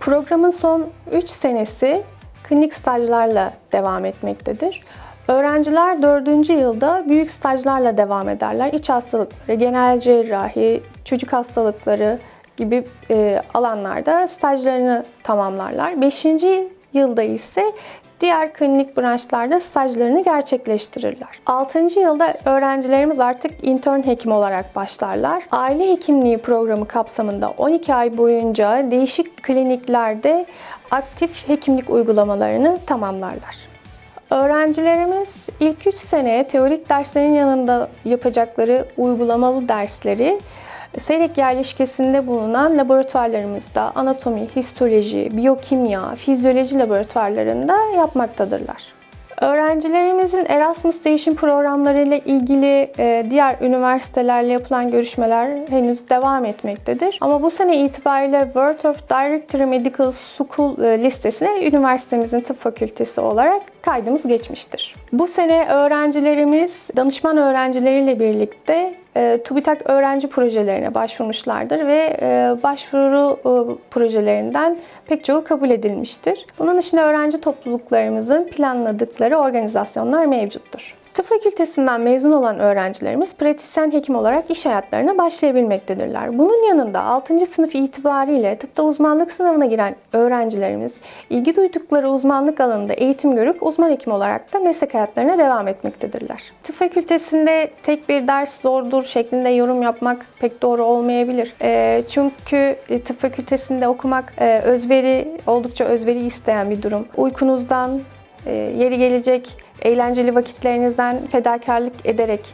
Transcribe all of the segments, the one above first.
Programın son 3 senesi klinik stajlarla devam etmektedir. Öğrenciler 4. yılda büyük stajlarla devam ederler. İç hastalıkları, genel cerrahi, çocuk hastalıkları gibi e, alanlarda stajlarını tamamlarlar. 5. yılda ise diğer klinik branşlarda stajlarını gerçekleştirirler. 6. yılda öğrencilerimiz artık intern hekim olarak başlarlar. Aile hekimliği programı kapsamında 12 ay boyunca değişik kliniklerde aktif hekimlik uygulamalarını tamamlarlar. Öğrencilerimiz ilk 3 sene teorik derslerin yanında yapacakları uygulamalı dersleri Seyrek yerleşkesinde bulunan laboratuvarlarımızda anatomi, histoloji, biyokimya, fizyoloji laboratuvarlarında yapmaktadırlar. Öğrencilerimizin Erasmus değişim programları ile ilgili e, diğer üniversitelerle yapılan görüşmeler henüz devam etmektedir. Ama bu sene itibariyle World of Directory Medical School e, listesine üniversitemizin tıp fakültesi olarak kaydımız geçmiştir. Bu sene öğrencilerimiz danışman öğrencileriyle birlikte e, TÜBİTAK öğrenci projelerine başvurmuşlardır ve e, başvuru e, projelerinden pek çoğu kabul edilmiştir. Bunun dışında öğrenci topluluklarımızın planladıkları organizasyonlar mevcuttur. Tıp fakültesinden mezun olan öğrencilerimiz pratisyen hekim olarak iş hayatlarına başlayabilmektedirler. Bunun yanında 6. sınıf itibariyle tıpta uzmanlık sınavına giren öğrencilerimiz ilgi duydukları uzmanlık alanında eğitim görüp uzman hekim olarak da meslek hayatlarına devam etmektedirler. Tıp fakültesinde tek bir ders zordur şeklinde yorum yapmak pek doğru olmayabilir. E, çünkü tıp fakültesinde okumak e, özveri, oldukça özveri isteyen bir durum. Uykunuzdan, yeri gelecek eğlenceli vakitlerinizden fedakarlık ederek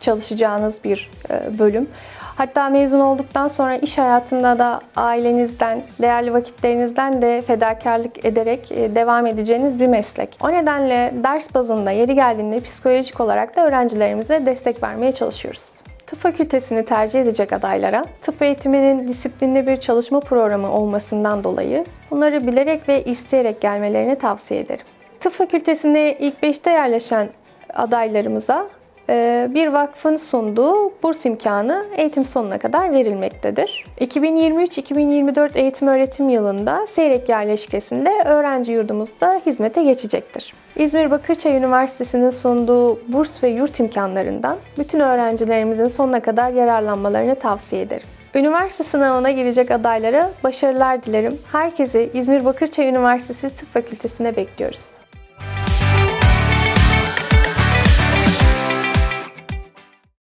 çalışacağınız bir e, bölüm. Hatta mezun olduktan sonra iş hayatında da ailenizden, değerli vakitlerinizden de fedakarlık ederek e, devam edeceğiniz bir meslek. O nedenle ders bazında yeri geldiğinde psikolojik olarak da öğrencilerimize destek vermeye çalışıyoruz. Tıp fakültesini tercih edecek adaylara tıp eğitiminin disiplinli bir çalışma programı olmasından dolayı bunları bilerek ve isteyerek gelmelerini tavsiye ederim. Tıp fakültesinde ilk 5'te yerleşen adaylarımıza e, bir vakfın sunduğu burs imkanı eğitim sonuna kadar verilmektedir. 2023-2024 eğitim öğretim yılında Seyrek yerleşkesinde öğrenci yurdumuzda hizmete geçecektir. İzmir Bakırçay Üniversitesi'nin sunduğu burs ve yurt imkanlarından bütün öğrencilerimizin sonuna kadar yararlanmalarını tavsiye ederim. Üniversite sınavına girecek adaylara başarılar dilerim. Herkesi İzmir Bakırçay Üniversitesi Tıp Fakültesine bekliyoruz.